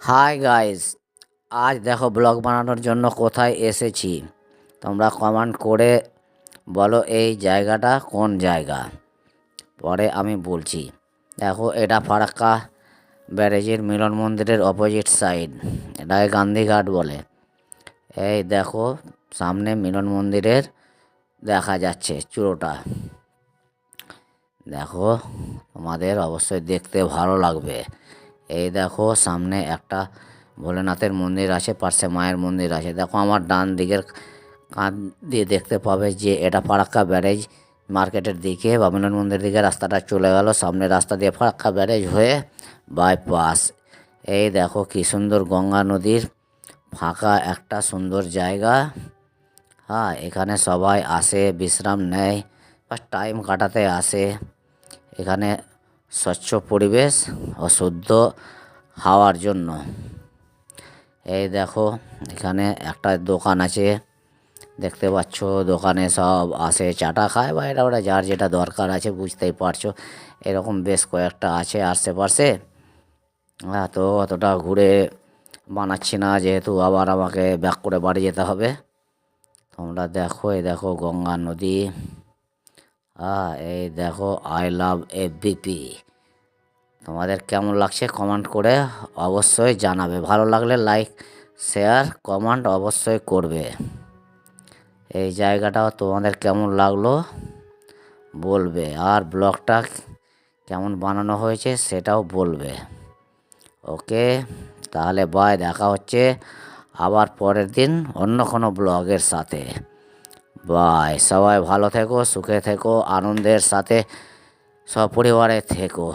Hi guys, আজ দেখো blog বানানোর জন্য কোথায় এসেছি। তোমরা কমেন্ট করে বলো এই জায়গাটা কোন জায়গা। পরে আমি বলছি। দেখো, এটা ফারাক্কা ব্যারেজের মিলন মন্দিরের অপোজিট সাইড এটাকে গান্ধীঘাট বলে। এই দেখো, সামনে মিলন মন্দিরের দেখা যাচ্ছে চূড়োটা। দেখো, তোমাদের অবশ্যই দেখতে ভালো লাগবে। এই দেখো, সামনে একটা ভোলেনাথের মন্দির আছে পাশে মায়ের মন্দির আছে। দেখো, আমার ডান দিকের কাঁধ দিয়ে দেখতে পাবে যে এটা ফারাক্কা ব্যারেজ মার্কেটের দিকে। বা মিলন মন্দির দিকে রাস্তাটা চলে গেল। সামনে রাস্তা দিয়ে ফারাক্কা ব্যারেজ হয়ে বাইপাস এই দেখো, কি সুন্দর গঙ্গা নদীর ফাঁকা একটা সুন্দর জায়গা। হ্যাঁ এখানে সবাই আসে, বিশ্রাম নেয় বা টাইম কাটাতে আসে। এখানে স্বচ্ছ পরিবেশ ও শুদ্ধ হাওয়ার জন্য। এই দেখো, এখানে একটা দোকান আছে। দেখতে পাচ্ছ, দোকানে সব আসে, চাটা খায়। বা এটা ওটা যার যেটা দরকার আছে, বুঝতেই পারছ। এরকম বেশ কয়েকটা আছে আশেপাশে। হ্যাঁ তো অতটা ঘুরে বানাচ্ছি না, যেহেতু আবার আমাকে ব্যাক করে বাড়ি যেতে হবে। তোমরা দেখো, এই দেখো গঙ্গা নদী। হ্যাঁ এই দেখো আই লাভ এ বিপি তোমাদের কেমন লাগছে কমেন্ট করে অবশ্যই জানাবে। ভালো লাগলে লাইক শেয়ার কমেন্ট অবশ্যই করবে। এই জায়গাটাও তোমাদের কেমন লাগল বলবে, আর ব্লগটা কেমন বানানো হয়েছে সেটাও বলবে। ওকে, তাহলে বাই দেখা হচ্ছে আবার পরের দিন অন্য কোনো ব্লগের সাথে। বাই সবাই ভালো থেকো সুখে থেকো আনন্দের সাথে সপরিবারে থেকো।